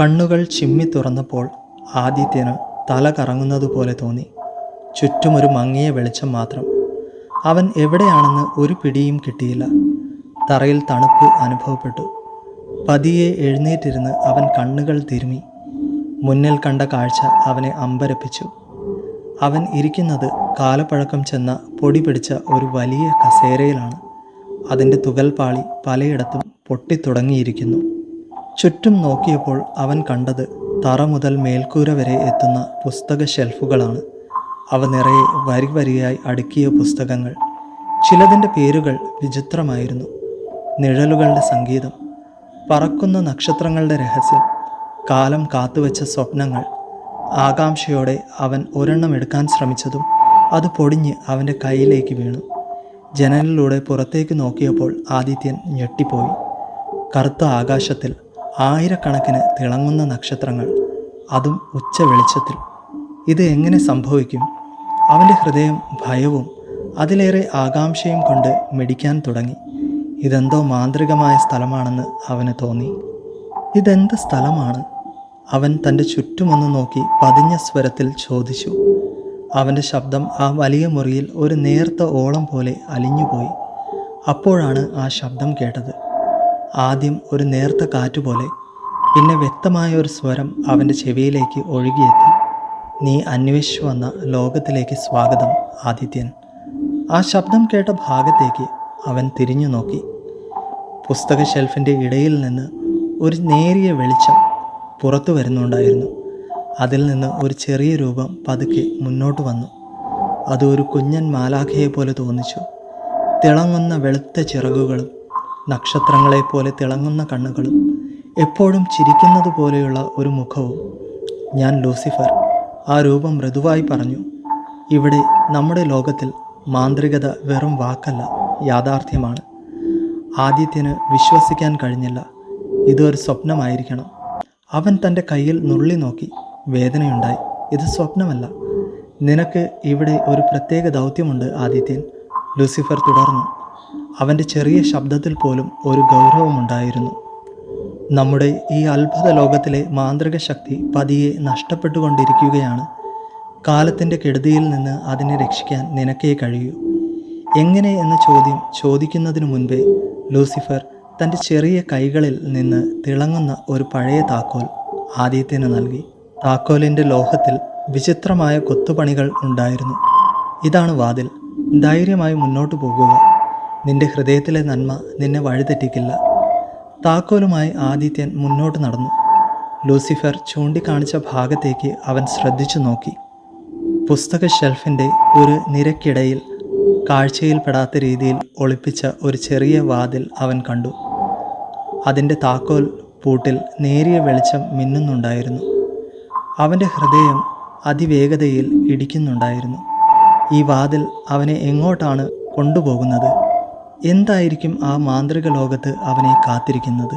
കണ്ണുകൾ ചിമ്മി തുറന്നപ്പോൾ ആദിത്യന് തല കറങ്ങുന്നതുപോലെ തോന്നി. ചുറ്റുമൊരു മങ്ങിയ വെളിച്ചം മാത്രം. അവൻ എവിടെയാണെന്ന് ഒരു പിടിയും കിട്ടിയില്ല. തറയിൽ തണുപ്പ് അനുഭവപ്പെട്ടു. പതിയെ എഴുന്നേറ്റിരുന്ന് അവൻ കണ്ണുകൾ തിരുമി. മുന്നിൽ കണ്ട കാഴ്ച അവനെ അമ്പരപ്പിച്ചു. അവൻ ഇരിക്കുന്നത് കാലപ്പഴക്കം ചെന്ന പൊടി പിടിച്ച ഒരു വലിയ കസേരയിലാണ്. അതിന്റെ തുകൽപാളി പലയിടത്തും പൊട്ടിത്തുടങ്ങിയിരിക്കുന്നു. ചുറ്റും നോക്കിയപ്പോൾ അവൻ കണ്ടത് തറ മുതൽ മേൽക്കൂര വരെ എത്തുന്ന പുസ്തക ഷെൽഫുകളാണ്. അവ നിറയെ വരി വരിയായി അടുക്കിയ പുസ്തകങ്ങൾ. ചിലതിന്റെ പേരുകൾ വിചിത്രമായിരുന്നു. നിഴലുകളുടെ സംഗീതം പറക്കുന്ന നക്ഷത്രങ്ങളുടെ രഹസ്യം കാലം കാത്തുവെച്ച സ്വപ്നങ്ങൾ. ആകാംക്ഷയോടെ അവൻ ഒരെണ്ണം എടുക്കാൻ ശ്രമിച്ചതും അത് പൊടിഞ്ഞ് അവന്റെ കയ്യിലേക്ക് വീണു. ജനലിലൂടെ പുറത്തേക്ക് നോക്കിയപ്പോൾ ആദിത്യൻ ഞെട്ടിപ്പോയി. കറുത്ത ആകാശത്തിൽ ആയിരക്കണക്കിന് തിളങ്ങുന്ന നക്ഷത്രങ്ങൾ അതും ഉച്ച വെളിച്ചത്തിൽ. ഇത് എങ്ങനെ സംഭവിക്കും? അവന്റെ ഹൃദയം ഭയവും അതിലേറെ ആകാംക്ഷയും കൊണ്ട് മിടിക്കാൻ തുടങ്ങി. ഇതെന്തോ മാന്ത്രികമായ സ്ഥലമാണെന്ന് അവന് തോന്നി. ഇതെന്ത് സ്ഥലമാണ്? അവൻ തന്റെ ചുറ്റുമൊന്ന് നോക്കി പതിഞ്ഞ സ്വരത്തിൽ ചോദിച്ചു. അവന്റെ ശബ്ദം ആ വലിയ മുറിയിൽ ഒരു നേർത്ത ഓളം പോലെ അലിഞ്ഞുപോയി. അപ്പോഴാണ് ആ ശബ്ദം കേട്ടത്. ആദ്യം ഒരു നേർത്ത കാറ്റുപോലെ പിന്നെ വ്യക്തമായ ഒരു സ്വരം അവന്റെ ചെവിയിലേക്ക് ഒഴുകിയെത്തി. നീ അന്വേഷിച്ചു വന്ന ലോകത്തിലേക്ക് സ്വാഗതം ആദിത്യൻ. ആ ശബ്ദം കേട്ട ഭാഗത്തേക്ക് അവൻ തിരിഞ്ഞു നോക്കി. പുസ്തക ഷെൽഫിന്റെ ഇടയിൽ നിന്ന് ഒരു നേരിയ വെളിച്ചം പുറത്തു വരുന്നുണ്ടായിരുന്നു. അതിൽ നിന്ന് ഒരു ചെറിയ രൂപം പതുക്കെ മുന്നോട്ട് വന്നു. അത് ഒരു കുഞ്ഞൻ മാലാഖയെ പോലെ തോന്നിച്ചു. തിളങ്ങുന്ന വെളുത്ത ചിറകുകളും നക്ഷത്രങ്ങളെപ്പോലെ തിളങ്ങുന്ന കണ്ണുകളും എപ്പോഴും ചിരിക്കുന്നത് പോലെയുള്ള ഒരു മുഖവും ഞാൻ ലൂസിഫർ. ആ രൂപം മൃദുവായി പറഞ്ഞു ഇവിടെ നമ്മുടെ ലോകത്തിൽ മാന്ത്രികത വെറും വാക്കല്ല യാഥാർത്ഥ്യമാണ്. ആദിത്യന് വിശ്വസിക്കാൻ കഴിഞ്ഞില്ല ഇതൊരു സ്വപ്നമായിരിക്കണം. അവൻ തന്റെ കയ്യിൽ നുള്ളി നോക്കി വേദനയുണ്ടായി ഇത് സ്വപ്നമല്ല. നിനക്ക് ഇവിടെ ഒരു പ്രത്യേക ദൗത്യമുണ്ട് ആദിത്യൻ. ലൂസിഫർ തുടർന്നു അവന്റെ ചെറിയ ശബ്ദത്തിൽ പോലും ഒരു ഗൗരവമുണ്ടായിരുന്നു. നമ്മുടെ ഈ അത്ഭുത ലോകത്തിലെ മാന്ത്രിക ശക്തി പതിയെ നഷ്ടപ്പെട്ടുകൊണ്ടിരിക്കുകയാണ്. കാലത്തിന്റെ കെടുതിയിൽ നിന്ന് അതിനെ രക്ഷിക്കാൻ നിനക്കേ കഴിയൂ. എങ്ങനെ എന്ന ചോദ്യം ചോദിക്കുന്നതിനു മുൻപേ ലൂസിഫർ തന്റെ ചെറിയ കൈകളിൽ നിന്ന് തിളങ്ങുന്ന ഒരു പഴയ താക്കോൽ ആദ്യത്തിന് നൽകി. താക്കോലിന്റെ ലോഹത്തിൽ വിചിത്രമായ കൊത്തുപണികൾ ഉണ്ടായിരുന്നു. ഇതാണ് വാതിൽ. ധൈര്യമായി മുന്നോട്ട് പോകുക. നിന്റെ ഹൃദയത്തിലെ നന്മ നിന്നെ വഴിതെറ്റിക്കില്ല. താക്കോലുമായി ആദിത്യൻ മുന്നോട്ട് നടന്നു. ലൂസിഫർ ചൂണ്ടിക്കാണിച്ച ഭാഗത്തേക്ക് അവൻ ശ്രദ്ധിച്ചു നോക്കി. പുസ്തക ഷെൽഫിന്റെ ഒരു നിരക്കിടയിൽ കാഴ്ചയിൽപ്പെടാത്ത രീതിയിൽ ഒളിപ്പിച്ച ഒരു ചെറിയ വാതിൽ അവൻ കണ്ടു. അതിന്റെ താക്കോൽ പൂട്ടിൽ നേരിയ വെളിച്ചം മിന്നുന്നുണ്ടായിരുന്നു. അവന്റെ ഹൃദയം അതിവേഗതയിൽ ഇടിക്കുന്നുണ്ടായിരുന്നു. ഈ വാതിൽ അവനെ എങ്ങോട്ടാണ് കൊണ്ടുപോകുന്നത്? എന്തായിരിക്കും ആ മാന്ത്രിക ലോകത്ത് അവനെ കാത്തിരിക്കുന്നത്?